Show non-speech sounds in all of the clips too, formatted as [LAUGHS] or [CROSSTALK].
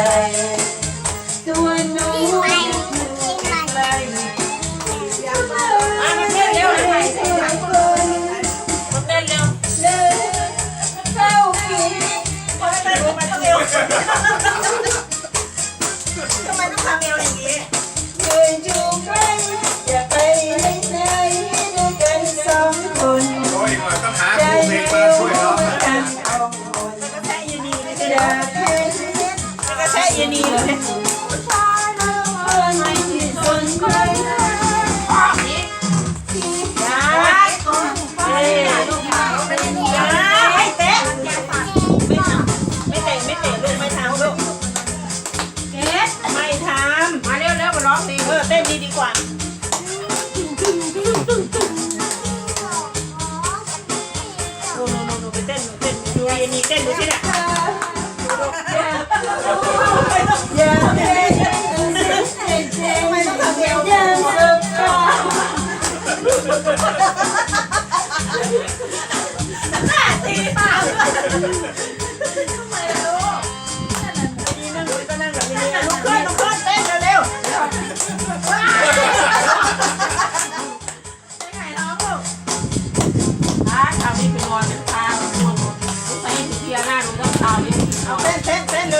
ใจ ดีดีกว่าโน่โน่โน่โน่ไปเต้นเต้นดูยูนีเต้นดูสิเนี่ย นี่นั่งก็นั่งกับยูนีลุกขึ้นลุกขึ้นเต้นเร็วๆพาข่าวนี้ไปนอนเป็นพาง่วงไปถึงเทียหน้าดูต้องข่าวนี้เอาเต้นเต้นเต้นเร็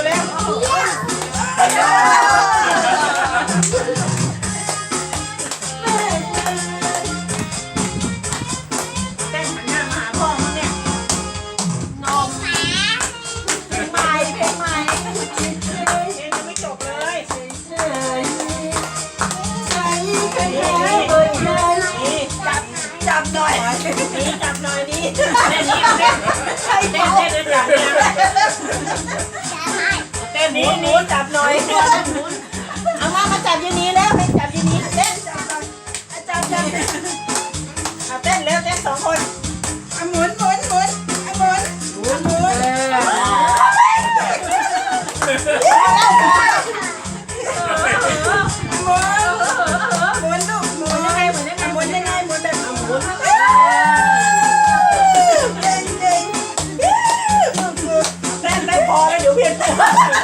น่อยนี่จับหน่อยนี่เต้นนี่เต้นเต้นเต้นเต้นจับเนี่ยเต้นนี้นี่จับหน่อยเอามามาจับยีนี้แล้วให้จับยีนี้เต้นจับหน่อยจับจับ Yeah. [LAUGHS]